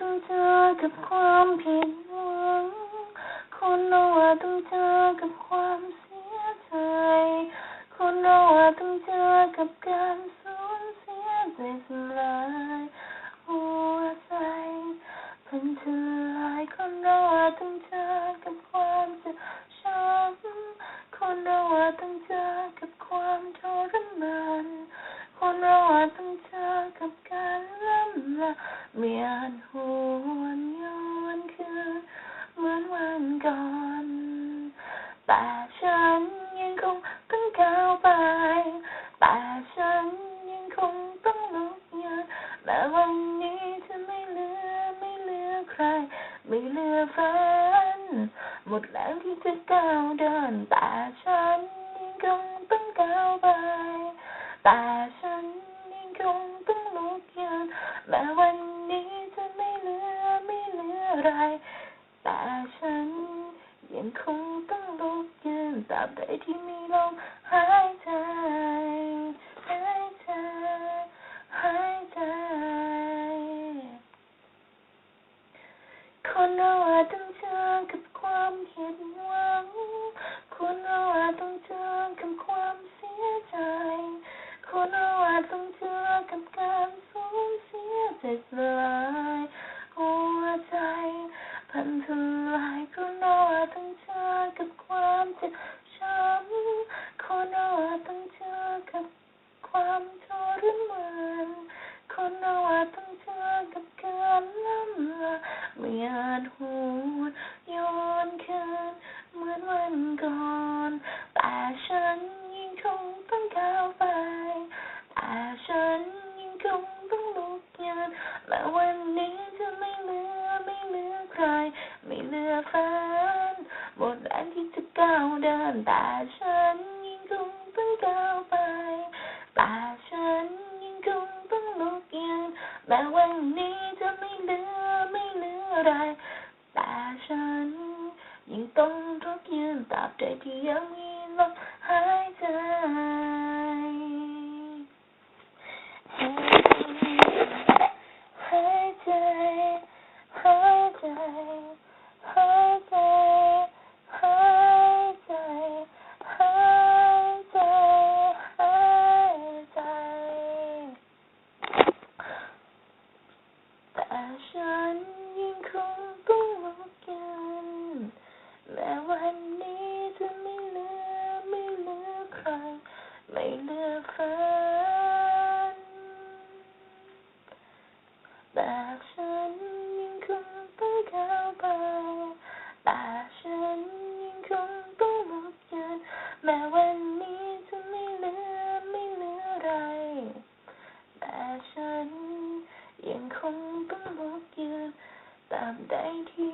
ต้องเจอกับความผิดหวัง คนเราอาจต้องเจอกับความเสียใจ คนเราอาจต้องเจอกับการสูญเสียใจสม เมียนหวนย้อนคืนเหมือนวันก่อน แต่ฉันยังคงต้องก้าวไป แต่ฉันยังคงต้องลุกยืนแม้วันนี้จะไม่เหลือไม่เหลือใคร ไม่เหลือฝัน หมดแรงที่จะก้าวเดินแต่ฉันยังคงต้องก้าวไปแต่ฉัน แต่ฉันยังคงต้องลุกยืนตราบใดที่มีลมหายใจ หายใจ หายใจ คนเราอาจต้องเจอกับความผิดหวัง คนเราอาจต้อง จ็บช้ำคนเราต้องเจอกับความทรมานคนเราต้องเจอกับการล่ำลาไม่อาจหวนย้อนคืนเหมือนวันก่อนแต่ฉันยังคงต้องก้าวไปแต่ฉันยังคงต้องลุกยืนแม้วันนี้จะไม่เหลือไม่เหลือใครไม่เหลือฝันหมดแรงที่จะ ก้าวเดินแต่ฉันยังคงต้องก้าวไปแต่ฉันยังคงต้องลุกยืนแม้วันนี้จะไม่เหลือไม่เหลืออะไรแต่ฉันยังต้องลุกยืนตราบใดที่ยังมีลมหายใจ หายใจ หายใจ หายใจ หายใจ หายใจ หายใจ แต่ฉั คงต้องลุกยืนตราบใดที่ยังมีลมหาย